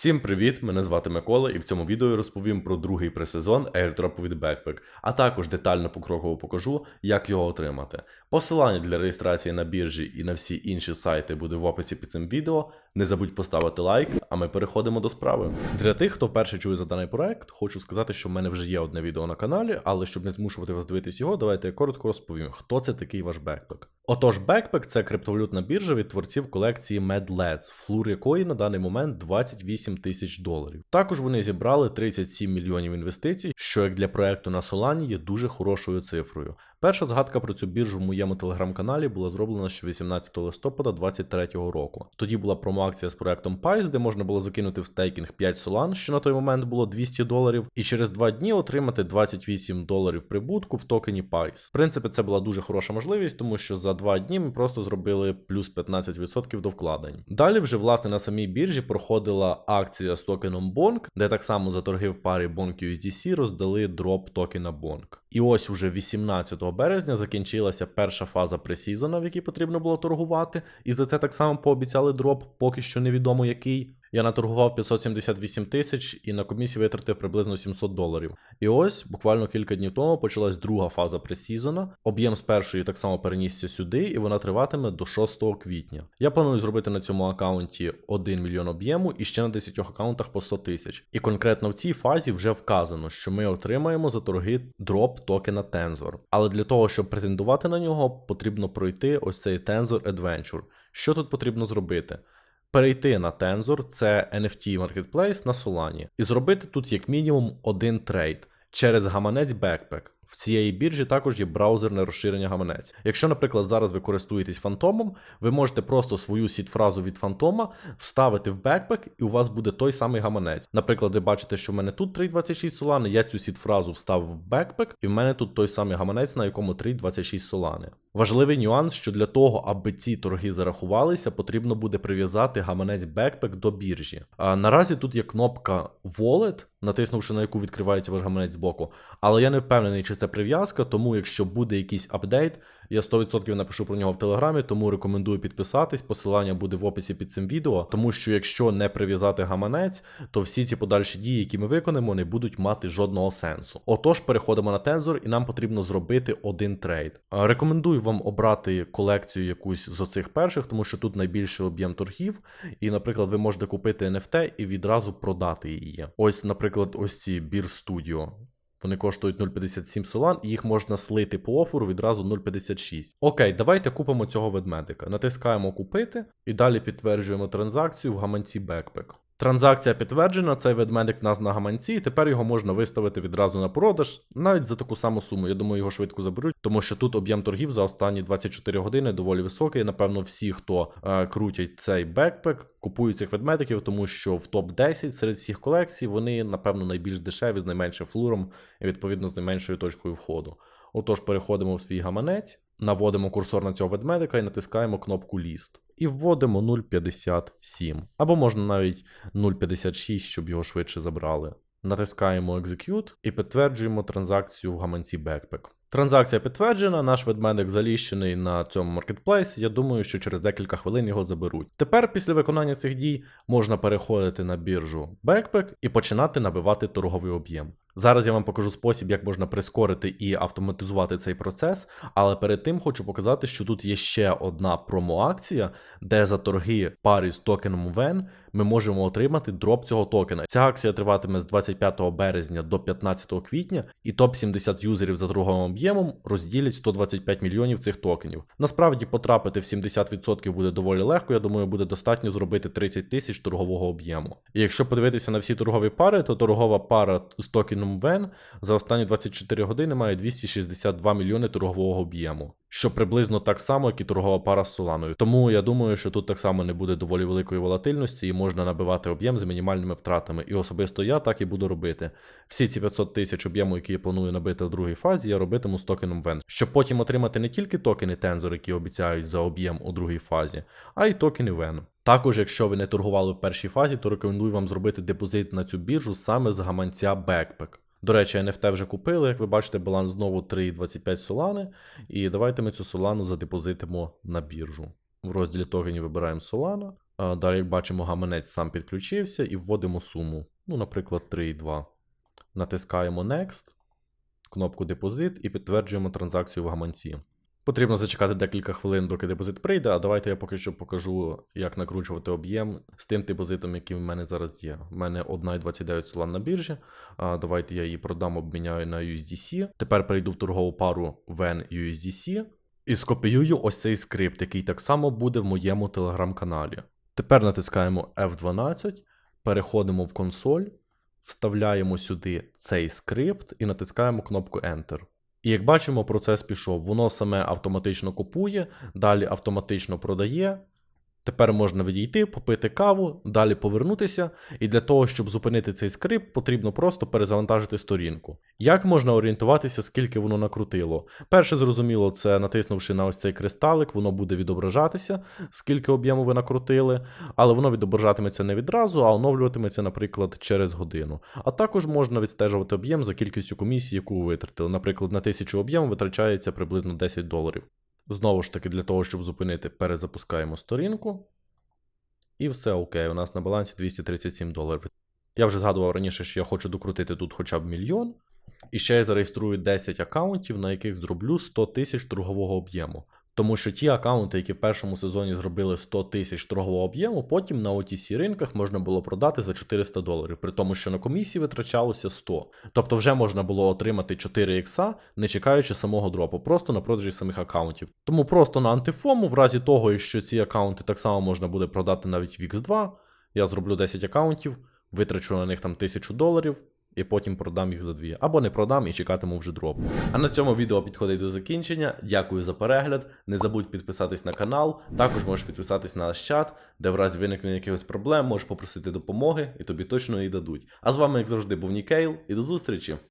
Всім привіт! Мене звати Микола, і в цьому відео розповім про другий пресезон airdrop від Backpack, а також детально покроково покажу, як його отримати. Посилання для реєстрації на біржі і на всі інші сайти буде в описі під цим відео. Не забудь поставити лайк, а ми переходимо до справи. Для тих, хто вперше чує за даний проект, хочу сказати, що в мене вже є одне відео на каналі, але щоб не змушувати вас дивитись його, давайте я коротко розповім, хто це такий ваш Backpack. Отож, Backpack – це криптовалютна біржа від творців колекції MadLads, флур якої на даний момент 28 тисяч доларів. Також вони зібрали 37 мільйонів інвестицій, що як для проекту на Solana є дуже хорошою цифрою. Перша згадка про цю біржу в моєму телеграм-каналі була зроблена ще 18 листопада 2023 року. Тоді була промоакція з проектом Pice, де можна було закинути в стейкінг 5 Solana, що на той момент було 200 доларів, і через 2 дні отримати 28 доларів прибутку в токені Pice. В принципі, це була дуже хороша можливість, тому що за 2 дні ми просто зробили плюс 15% до вкладень. Далі вже власне на самій біржі проходила акція з токеном Bonk, де так само за торги в парі Bonk USDC роздали дроп токена Bonk. І ось уже 18 березня закінчилася перша фаза пресізона, в якій потрібно було торгувати, і за це так само пообіцяли дроп, поки що невідомо який. Я наторгував 578 тисяч і на комісії витратив приблизно 700 доларів. І ось буквально кілька днів тому почалась друга фаза пресізона. Об'єм з першої так само перенісся сюди, і вона триватиме до 6 квітня. Я планую зробити на цьому аккаунті 1 мільйон об'єму і ще на 10 аккаунтах по 100 тисяч. І конкретно в цій фазі вже вказано, що ми отримаємо за торги дроп токена Tensor. Але для того, щоб претендувати на нього, потрібно пройти ось цей Tensor Adventure. Що тут потрібно зробити? Перейти на Tensor, це NFT Marketplace на Solana, і зробити тут як мінімум один трейд через гаманець Backpack. В цієї біржі також є браузерне розширення гаманець. Якщо, наприклад, зараз ви користуєтесь фантомом, ви можете просто свою сіт-фразу від фантома вставити в бекпек, і у вас буде той самий гаманець. Наприклад, ви бачите, що в мене тут 3.26 Solana, я цю сіт-фразу вставив в бекпек, і в мене тут той самий гаманець, на якому 3.26 Solana. Важливий нюанс, що для того, аби ці торги зарахувалися, потрібно буде прив'язати гаманець Backpack до біржі. А наразі тут є кнопка Wallet, натиснувши на яку відкривається ваш гаманець збоку. Але я не впевнений, чи це прив'язка, тому якщо буде якийсь апдейт, я 100% напишу про нього в телеграмі, тому рекомендую підписатись. Посилання буде в описі під цим відео, тому що якщо не прив'язати гаманець, то всі ці подальші дії, які ми виконаємо, не будуть мати жодного сенсу. Отож, переходимо на Tensor і нам потрібно зробити один трейд. Рекомендую вам обрати колекцію якусь з оцих перших, тому що тут найбільший об'єм торгів. І, наприклад, ви можете купити NFT і відразу продати її. Ось, наприклад, ось ці Beer Studio. Вони коштують 0,57 солан, і їх можна слити по оферу відразу 0,56. Окей, давайте купимо цього ведмедика. Натискаємо купити і далі підтверджуємо транзакцію в гаманці Backpack. Транзакція підтверджена, цей ведмедик в нас на гаманці, і тепер його можна виставити відразу на продаж, навіть за таку саму суму. Я думаю, його швидко заберуть, тому що тут об'єм торгів за останні 24 години доволі високий. Напевно, всі, хто е, крутять цей бекпек, купують цих ведмедиків, тому що в топ-10 серед всіх колекцій вони, напевно, найбільш дешеві з найменшим флуром і відповідно з найменшою точкою входу. Отож, переходимо в свій гаманець, наводимо курсор на цього ведмедика і натискаємо кнопку Ліст. І вводимо 0,57. Або можна навіть 0,56, щоб його швидше забрали. Натискаємо Execute і підтверджуємо транзакцію в гаманці Backpack. Транзакція підтверджена, наш ведмедик заліщений на цьому маркетплейсі. Я думаю, що через декілька хвилин його заберуть. Тепер, після виконання цих дій, можна переходити на біржу Backpack і починати набивати торговий об'єм. Зараз я вам покажу спосіб, як можна прискорити і автоматизувати цей процес, але перед тим хочу показати, що тут є ще одна промо-акція, де за торги парі з токеном VEN ми можемо отримати дроп цього токена. Ця акція триватиме з 25 березня до 15 квітня, і топ-70 юзерів за торговим об'ємом розділять 125 мільйонів цих токенів. Насправді потрапити в 70% буде доволі легко. Я думаю, буде достатньо зробити 30 тисяч торгового об'єму. І якщо подивитися на всі торгові пари, то торгова пара з токеном VEN за останні 24 години має 262 мільйони торгового об'єму. Що приблизно так само, як і торгова пара з Соланою. Тому я думаю, що тут так само не буде доволі великої волатильності і можна набивати об'єм з мінімальними втратами. І особисто я так і буду робити. Всі ці 500 тисяч об'єму, які я планую набити в другій фазі, я робитиму з токеном VEN. Щоб потім отримати не тільки токени Tensor, які обіцяють за об'єм у другій фазі, а й токени VEN. Також, якщо ви не торгували в першій фазі, то рекомендую вам зробити депозит на цю біржу саме з гаманця Backpack. До речі, NFT вже купили, як ви бачите, баланс знову 3,25 солани. І давайте ми цю солану задепозитимо на біржу. В розділі токенів вибираємо Solana, Далі, бачимо, гаманець сам підключився і вводимо суму. Ну, наприклад, 3,2. Натискаємо Next, кнопку депозит і підтверджуємо транзакцію в гаманці. Потрібно зачекати декілька хвилин, доки депозит прийде, а давайте я поки що покажу, як накручувати об'єм з тим депозитом, який в мене зараз є. У мене 1,29 солан на біржі. А, давайте я її продам, обміняю на USDC. Тепер перейду в торгову пару VEN USDC і скопіюю ось цей скрипт, який так само буде в моєму телеграм-каналі. Тепер натискаємо F12, переходимо в консоль, вставляємо сюди цей скрипт і натискаємо кнопку Enter. І як бачимо, процес пішов. Воно саме автоматично купує, далі автоматично продає. Тепер можна відійти, попити каву, далі повернутися. І для того, щоб зупинити цей скрипт, потрібно просто перезавантажити сторінку. Як можна орієнтуватися, скільки воно накрутило? Перше, зрозуміло, це натиснувши на ось цей кристалик, воно буде відображатися, скільки об'єму ви накрутили, але воно відображатиметься не відразу, а оновлюватиметься, наприклад, через годину. А також можна відстежувати об'єм за кількістю комісій, яку ви витратили. Наприклад, на 1000 об'єм витрачається приблизно 10 доларів. Знову ж таки, для того, щоб зупинити, перезапускаємо сторінку. І все окей, у нас на балансі 237 доларів. Я вже згадував раніше, що я хочу докрутити тут хоча б мільйон. І ще я зареєструю 10 аккаунтів, на яких зроблю 100 тисяч торгового об'єму. Тому що ті аккаунти, які в першому сезоні зробили 100 тисяч торгового об'єму, потім на OTC ринках можна було продати за 400 доларів, при тому, що на комісії витрачалося 100. Тобто вже можна було отримати 4 ікса, не чекаючи самого дропу, просто на продажі самих аккаунтів. Тому просто на антифому, в разі того, якщо ці аккаунти так само можна буде продати навіть в X2, я зроблю 10 аккаунтів, витрачу на них там 1000 доларів. І потім продам їх за дві. Або не продам і чекатиму вже дропу. А на цьому відео підходить до закінчення. Дякую за перегляд. Не забудь підписатись на канал. Також можеш підписатись на наш чат, де в разі виникнення якихось проблем можеш попросити допомоги, і тобі точно її дадуть. А з вами, як завжди, був Нікейл, і до зустрічі!